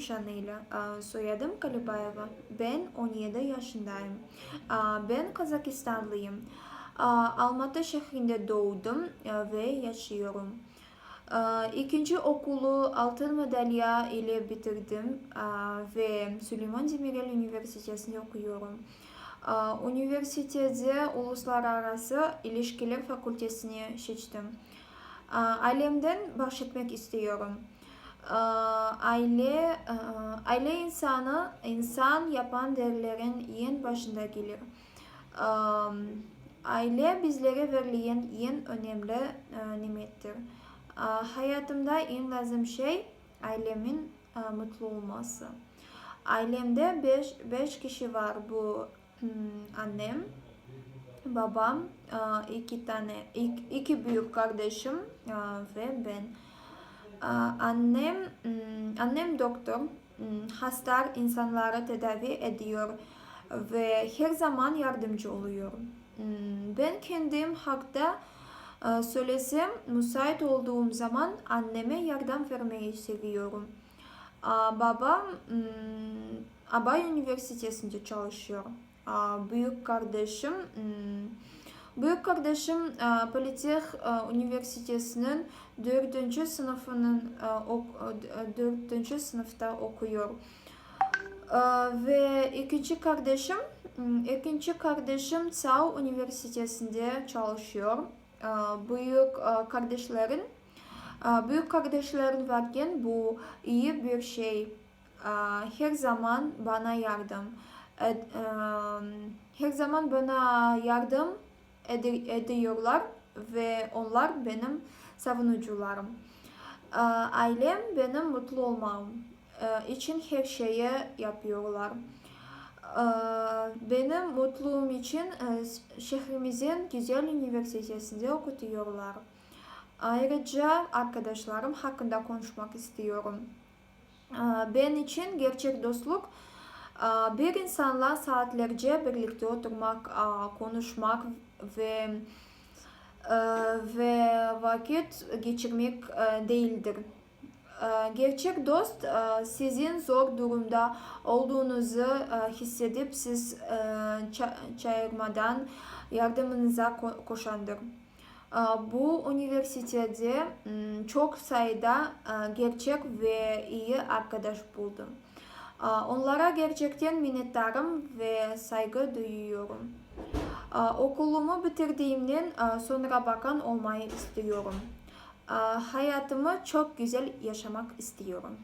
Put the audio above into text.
Adım Şanıyla. Aa, Soyadım Kalibayeva. Ben 17 yaşındayım. Aa, Ben Kazakistanlıyım. Aa, Almatı şehrinde doğdum e, ve yaşıyorum. İkinci okulu altın madalya ile bitirdim ve Süleyman Demirel Üniversitesi'nde okuyorum. Üniversitede Uluslararası İlişkiler Fakültesini seçtim. Ailemden bahsetmek istiyorum. Aa, Aile, aa, aile insanı insan yapan değerlerin en başında gelir. Aa, Aile bizlere verilen en önemli e, nimettir. Aa, Hayatımda en lazım şey ailemin e, mutlu olması. Ailemde beş, beş kişi var. Bu hmm, annem, babam, e, iki tane, iki, büyük kardeşim e, ve ben. Annem, hmm, annem doktor, hmm, hasta insanları tedavi ediyor ve her zaman yardımcı oluyor. Hmm, Ben kendim hakta e, söylesem müsait olduğum zaman anneme yardım vermeyi seviyorum. Babam Abay Üniversitesi'nde çalışıyor. Büyük kardeşim Büyük kardeşim e, Politik e, Üniversitesi'nin dördüncü sınıfının e, ok- e, dördüncü sınıfta okuyor. E, Ve ikinci kardeşim ikinci kardeşim Tsao Üniversitesi'nde çalışıyor. E, Büyük e, kardeşlerin e, büyük kardeşlerin varken bu iyi bir şey. E, Her zaman bana yardım e, her zaman bana yardım ed- ediyorlar ve onlar benim savunucularım. Ee, Ailem benim mutlu olmam e, için her şeyi yapıyorlar. Ee, Benim mutluluğum için e, şehrimizin güzel üniversitesinde okutuyorlar. Ayrıca arkadaşlarım hakkında konuşmak istiyorum. Ee, Ben için gerçek dostluk bir insanla saatlerce birlikte oturmak, konuşmak ve ve vakit geçirmek değildir. Gerçek dost sizin zor durumda olduğunuzu hissedip siz ça- çağırmadan yardımınıza ko- koşandır. Bu üniversitede çok sayıda gerçek ve iyi arkadaş buldum. Onlara gerçekten minnettarım ve saygı duyuyorum. Okulumu bitirdiğimden sonra bakan olmayı istiyorum. Hayatımı çok güzel yaşamak istiyorum.